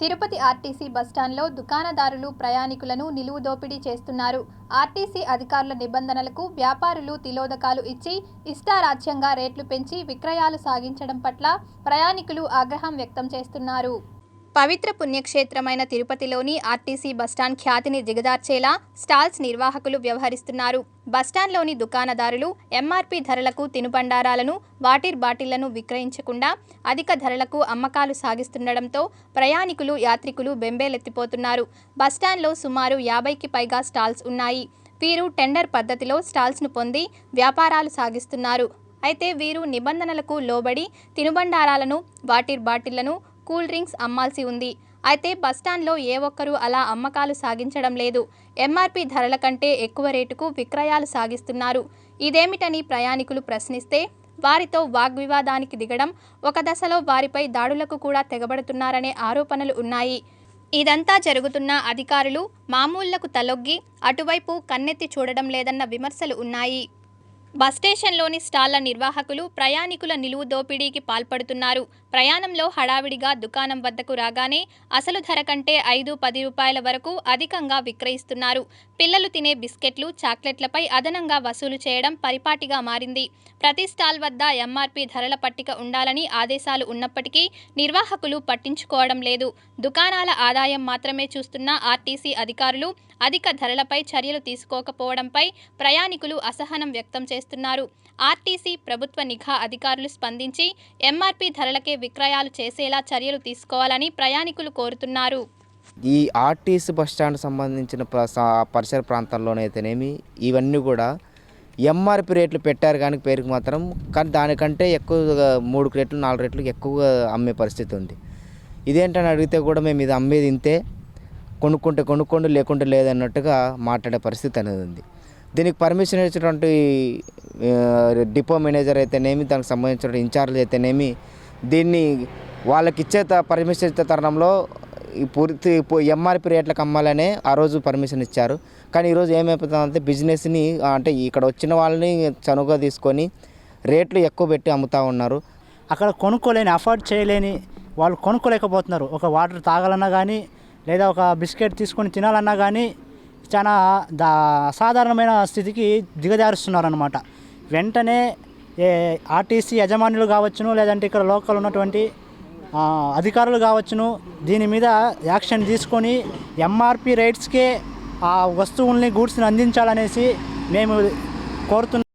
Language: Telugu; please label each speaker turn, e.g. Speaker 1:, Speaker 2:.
Speaker 1: తిరుపతి ఆర్టీసీ బస్టాండ్లో దుకాణదారులు ప్రయాణికులను నిలువు దోపిడీ చేస్తున్నారు. ఆర్టీసీ అధికారుల నిబంధనలకు వ్యాపారులు తిలోదకాలు ఇచ్చి ఇష్టారాజ్యంగా రేట్లు పెంచి విక్రయాలు సాగించడం పట్ల ప్రయాణికులు ఆగ్రహం వ్యక్తం చేస్తున్నారు. పవిత్ర పుణ్యక్షేత్రమైన తిరుపతిలోని ఆర్టీసీ బస్టాండ్ ఖ్యాతిని దిగదార్చేలా స్టాల్స్ నిర్వాహకులు వ్యవహరిస్తున్నారు. బస్టాండ్లోని దుకాణదారులు ఎంఆర్పీ ధరలకు తినుబండారాలను వాటిర్ బాటిళ్ళను విక్రయించకుండా అధిక ధరలకు అమ్మకాలు సాగిస్తుండటంతో ప్రయాణికులు యాత్రికులు బెంబేలెత్తిపోతున్నారు. బస్టాండ్లో సుమారు యాభైకి పైగా స్టాల్స్ ఉన్నాయి. వీరు టెండర్ పద్ధతిలో స్టాల్స్ను పొంది వ్యాపారాలు సాగిస్తున్నారు. అయితే వీరు నిబంధనలకు లోబడి తినుబండారాలను వాటిర్ బాటిళ్ళను కూల్ డ్రింక్స్ అమ్మాల్సి ఉంది. అయితే బస్టాండ్లో ఏ ఒక్కరూ అలా అమ్మకాలు సాగించడం లేదు. ఎంఆర్పి ధరల కంటే ఎక్కువ రేటుకు విక్రయాలు సాగిస్తున్నారు. ఇదేమిటని ప్రయాణికులు ప్రశ్నిస్తే వారితో వాగ్వివాదానికి దిగడం ఒక దశలో వారిపై దాడులకు కూడా తెగబడుతున్నారనే ఆరోపణలు ఉన్నాయి. ఇదంతా జరుగుతున్న అధికారులు మామూళ్ళకు తలొగ్గి అటువైపు కన్నెత్తి చూడడం లేదన్న విమర్శలు ఉన్నాయి. బస్ స్టేషన్లోని స్టాళ్ళ నిర్వాహకులు ప్రయాణికుల నిలువు దోపిడీకి పాల్పడుతున్నారు. ప్రయాణంలో హడావిడిగా దుకాణం వద్దకు రాగానే అసలు ధర కంటే ఐదు పది రూపాయల వరకు అధికంగా విక్రయిస్తున్నారు. పిల్లలు తినే బిస్కెట్లు చాక్లెట్లపై అదనంగా వసూలు చేయడం పరిపాటిగా మారింది. ప్రతి స్టాల్ వద్ద ఎంఆర్పీ ధరల పట్టిక ఉండాలని ఆదేశాలు ఉన్నప్పటికీ నిర్వాహకులు పట్టించుకోవడం లేదు. దుకాణాల ఆదాయం మాత్రమే చూస్తున్న ఆర్టీసీ అధికారులు అధిక ధరలపై చర్యలు తీసుకోకపోవడంపై ప్రయాణికులు అసహనం వ్యక్తం చేస్తున్నారు. చేస్తున్నారు. ఆర్టీసీ ప్రభుత్వ నిఘా అధికారులు స్పందించి ఎంఆర్పీ ధరలకే విక్రయాలు చేసేలా చర్యలు తీసుకోవాలని ప్రయాణికులు కోరుతున్నారు.
Speaker 2: ఈ ఆర్టీసీ బస్ స్టాండ్ సంబంధించిన పరిసర ప్రాంతాల్లోనైతేనేమి ఇవన్నీ కూడా ఎంఆర్పి రేట్లు పెట్టారు కానీ పేరుకు మాత్రం కానీ దానికంటే ఎక్కువగా మూడు రేట్లు నాలుగు రేట్లు ఎక్కువగా అమ్మే పరిస్థితి ఉంది. ఇదేంటని అడిగితే కూడా మేము ఇది అమ్మేది ఇంతే. కొనుక్కుంటే కొనుక్కోండి లేకుంటే లేదన్నట్టుగా మాట్లాడే పరిస్థితి అనేది ఉంది. దీనికి పర్మిషన్ ఇచ్చినటువంటి డిపో మేనేజర్ అయితేనేమి దానికి సంబంధించిన ఇన్ఛార్జ్ అయితేనేమి దీన్ని వాళ్ళకి ఇచ్చే త- పర్మిషన్ ఇచ్చే తరుణంలో ఈ పూర్తి ఎంఆర్పి రేట్లకు అమ్మాలనే ఆ రోజు పర్మిషన్ ఇచ్చారు. కానీ ఈరోజు ఏమైపోతుందంటే బిజినెస్ని అంటే ఇక్కడ వచ్చిన వాళ్ళని చనువుగా తీసుకొని రేట్లు ఎక్కువ పెట్టి అమ్ముతా ఉన్నారు.
Speaker 3: అక్కడ కొనుక్కోలేని అఫోర్డ్ చేయలేని వాళ్ళు కొనుక్కోలేకపోతున్నారు. ఒక వాటర్ తాగాలన్నా కానీ లేదా ఒక బిస్కెట్ తీసుకొని తినాలన్నా కానీ చాలా దా అసాధారణమైన స్థితికి దిగజారుస్తున్నారనమాట వెంటనే ఏ ఆర్టీసీ యజమానులు కావచ్చును లేదంటే ఇక్కడ లోకల్ ఉన్నటువంటి అధికారులు కావచ్చును దీని మీద యాక్షన్ తీసుకొని ఎంఆర్పి రేట్స్కే ఆ వస్తువుల్ని గూడ్స్ని అందించాలనేసి మేము కోరుతున్నాం.